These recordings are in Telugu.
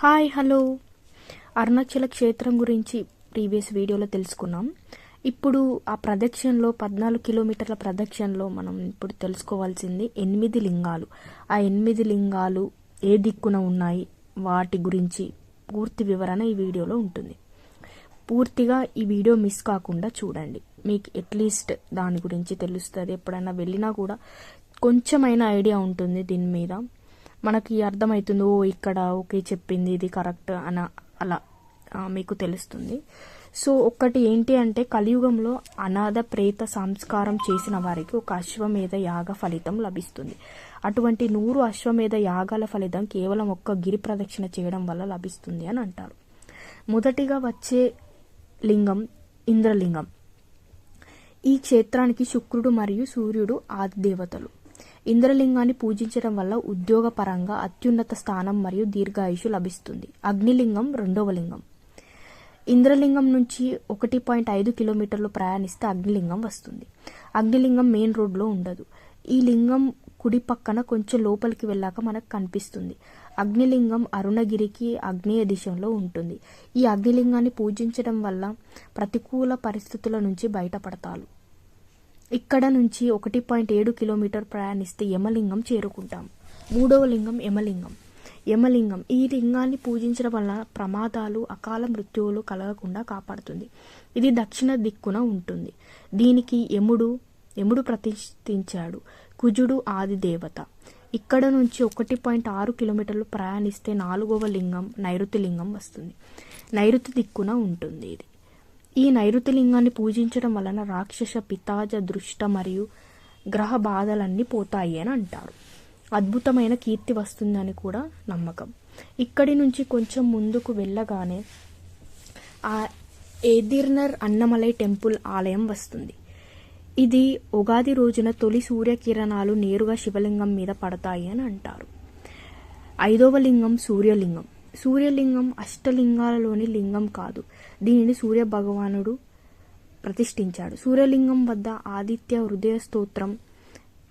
Hi hello. అరుణాచల క్షేత్రం గురించి ప్రీవియస్ వీడియోలో తెలుసుకున్నాం. ఇప్పుడు ఆ ప్రదక్షిణలో పద్నాలుగు కిలోమీటర్ల ప్రదక్షిణలో మనం ఇప్పుడు తెలుసుకోవాల్సింది ఎనిమిది లింగాలు. ఆ ఎనిమిది లింగాలు ఏ దిక్కున ఉన్నాయి? వాటి గురించి పూర్తి వివరణ ఈ వీడియోలో ఉంటుంది. పూర్తిగా ఈ వీడియో మిస్ కాకుండా చూడండి. మీకు అట్లీస్ట్ దాని గురించి తెలుస్తుంది. ఎప్పుడైనా వెళ్ళినా కూడా కొంచెమైనా ఐడియా ఉంటుంది దీని మీద. మనకి అర్థమవుతుంది ఓ ఇక్కడ ఓకే చెప్పింది ఇది కరెక్ట్ అన అలా మీకు తెలుస్తుంది. సో ఒక్కటి ఏంటి అంటే కలియుగంలో అనాథ ప్రేత సంస్కారం చేసిన వారికి ఒక అశ్వమేధ యాగ ఫలితం లభిస్తుంది. అటువంటి నూరు అశ్వమేధ యాగాల ఫలితం కేవలం ఒక్క గిరి ప్రదక్షిణ చేయడం వల్ల లభిస్తుంది అని అంటారు. మొదటిగా వచ్చే లింగం ఇంద్రలింగం. ఈ క్షేత్రానికి శుక్రుడు మరియు సూర్యుడు ఆది దేవతలు. ఇంద్రలింగాన్ని పూజించడం వల్ల ఉద్యోగపరంగా అత్యున్నత స్థానం మరియు దీర్ఘాయుషు లభిస్తుంది. అగ్నిలింగం రెండవ లింగం. ఇంద్రలింగం నుంచి ఒకటి పాయింట్ ఐదు కిలోమీటర్లు ప్రయాణిస్తే అగ్నిలింగం వస్తుంది. అగ్నిలింగం మెయిన్ రోడ్లో ఉండదు. ఈ లింగం కుడి పక్కన కొంచెం లోపలికి వెళ్ళాక మనకు కనిపిస్తుంది. అగ్నిలింగం అరుణగిరికి అగ్నేయ దిశలో ఉంటుంది. ఈ అగ్నిలింగాన్ని పూజించడం వల్ల ప్రతికూల పరిస్థితుల నుంచి బయటపడతారు. ఇక్కడ నుంచి ఒకటి పాయింట్ ఏడు కిలోమీటర్ ప్రయాణిస్తే యమలింగం చేరుకుంటాం. మూడవ లింగం యమలింగం. యమలింగం ఈ లింగాన్ని పూజించడం వల్ల ప్రమాదాలు అకాల మృత్యువులు కలగకుండా కాపాడుతుంది. ఇది దక్షిణ దిక్కున ఉంటుంది. దీనికి యముడు యముడు ప్రతిష్ఠించాడు. కుజుడు ఆది దేవత. ఇక్కడ నుంచి ఒకటి పాయింట్ ఆరు కిలోమీటర్లు ప్రయాణిస్తే నాలుగవ లింగం నైరుతి లింగం వస్తుంది. నైరుతి దిక్కున ఉంటుంది ఇది. ఈ నైరుతి లింగాన్ని పూజించడం వలన రాక్షస పితాజ దృష్ట మరియు గ్రహ బాధలన్నీ పోతాయి అని అంటారు. అద్భుతమైన కీర్తి వస్తుందని కూడా నమ్మకం. ఇక్కడి నుంచి కొంచెం ముందుకు వెళ్ళగానే ఆ ఏదిర్నర్ అన్నమలై టెంపుల్ ఆలయం వస్తుంది. ఇది ఉగాది రోజున తొలి సూర్యకిరణాలు నేరుగా శివలింగం మీద పడతాయి అని అంటారు. ఐదవ లింగం సూర్యలింగం. సూర్యలింగం అష్టలింగాలలోని లింగం కాదు. దీనిని సూర్య భగవానుడు ప్రతిష్ఠించాడు. సూర్యలింగం వద్ద ఆదిత్య హృదయ స్తోత్రం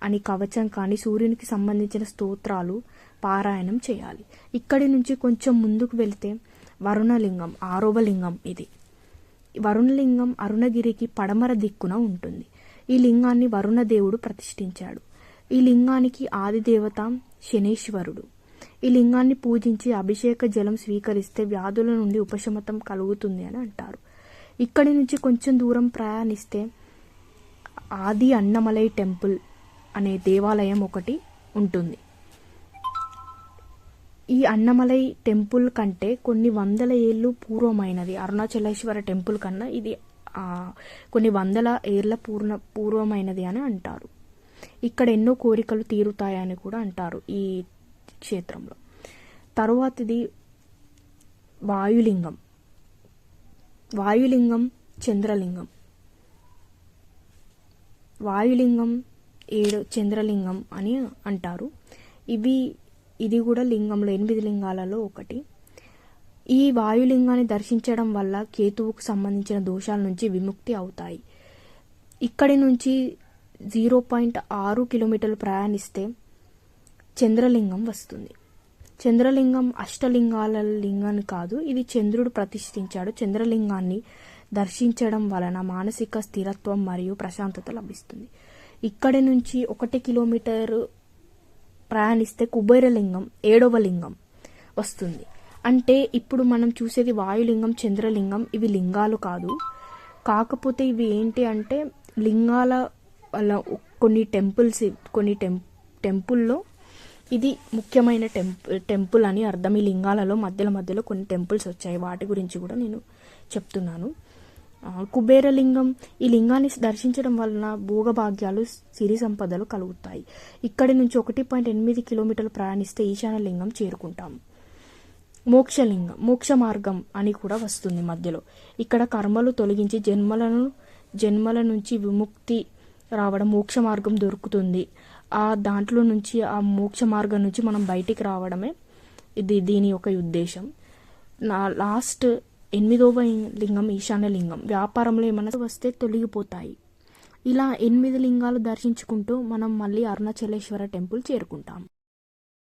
అని కవచం కానీ సూర్యునికి సంబంధించిన స్తోత్రాలు పారాయణం చేయాలి. ఇక్కడి నుంచి కొంచెం ముందుకు వెళితే వరుణలింగం ఆరవ లింగం ఇది. వరుణలింగం అరుణగిరికి పడమర దిక్కున ఉంటుంది. ఈ లింగాన్ని వరుణదేవుడు ప్రతిష్ఠించాడు. ఈ లింగానికి ఆదిదేవత శనేశ్వరుడు. ఈ లింగాన్ని పూజించి అభిషేక జలం స్వీకరిస్తే వ్యాధుల నుండి ఉపశమతం కలుగుతుంది అని అంటారు. ఇక్కడి నుంచి కొంచెం దూరం ప్రయాణిస్తే ఆది అన్నమలై టెంపుల్ అనే దేవాలయం ఒకటి ఉంటుంది. ఈ అన్నమలై టెంపుల్ కంటే కొన్ని వందల ఏళ్ళు పూర్వమైనది. అరుణాచలేశ్వర టెంపుల్ కన్నా ఇది కొన్ని వందల ఏళ్ళ పూర్ణ పూర్వమైనది అని అంటారు. ఇక్కడ ఎన్నో కోరికలు తీరుతాయని కూడా అంటారు. ఈ క్షేత్రంలో. తరువాతిది వాయులింగం. వాయులింగం చంద్రలింగం. వాయులింగం ఏడు చంద్రలింగం అని అంటారు. ఇవి ఇది కూడా లింగంలో ఎనిమిది లింగాలలో ఒకటి. ఈ వాయులింగాన్ని దర్శించడం వల్ల కేతువుకు సంబంధించిన దోషాల నుంచి విముక్తి అవుతాయి. ఇక్కడి నుంచి జీరో పాయింట్ ఆరు కిలోమీటర్లు ప్రయాణిస్తే చంద్రలింగం వస్తుంది. చంద్రలింగం అష్టలింగాల లింగం కాదు ఇది చంద్రుడు ప్రతిష్ఠించాడు. చంద్రలింగాన్ని దర్శించడం వలన మానసిక స్థిరత్వం మరియు ప్రశాంతత లభిస్తుంది. ఇక్కడి నుంచి ఒకటి కిలోమీటర్ ప్రయాణిస్తే కుబేరలింగం ఏడవ లింగం వస్తుంది. అంటే ఇప్పుడు మనం చూసేది వాయులింగం చంద్రలింగం ఇవి లింగాలు కాదు. కాకపోతే ఇవి ఏంటి అంటే లింగాల వల్ల కొన్ని టెంపుల్స్ కొన్ని టెం టెంపుల్లో ఇది ముఖ్యమైన టెంపుల్ టెంపుల్ అని అర్థం. ఈ లింగాలలో మధ్యలో మధ్యలో కొన్ని టెంపుల్స్ వచ్చాయి. వాటి గురించి కూడా నేను చెప్తున్నాను. కుబేరలింగం. ఈ లింగాన్ని దర్శించడం వలన భోగభాగ్యాలు సిరి సంపదలు కలుగుతాయి. ఇక్కడి నుంచి ఒకటి పాయింట్ ఎనిమిది కిలోమీటర్లు ప్రయాణిస్తే ఈశాన్య లింగం చేరుకుంటాం. మోక్షలింగం మోక్ష మార్గం అని కూడా వస్తుంది మధ్యలో. ఇక్కడ కర్మలు తొలగించి జన్మలను జన్మల నుంచి విముక్తి రావడం మోక్ష మార్గం దొరుకుతుంది. ఆ దాంట్లో నుంచి ఆ మోక్ష మార్గం నుంచి మనం బయటికి రావడమే ఇది దీని యొక్క ఉద్దేశం. నా లాస్ట్ ఎనిమిదవ లింగం ఈశాన్య లింగం. వ్యాపారంలో ఏమైనా వస్తే తొలగిపోతాయి. ఇలా ఎనిమిది లింగాలు దర్శించుకుంటూ మనం మళ్ళీ అరుణాచలేశ్వర టెంపుల్ చేరుకుంటాం.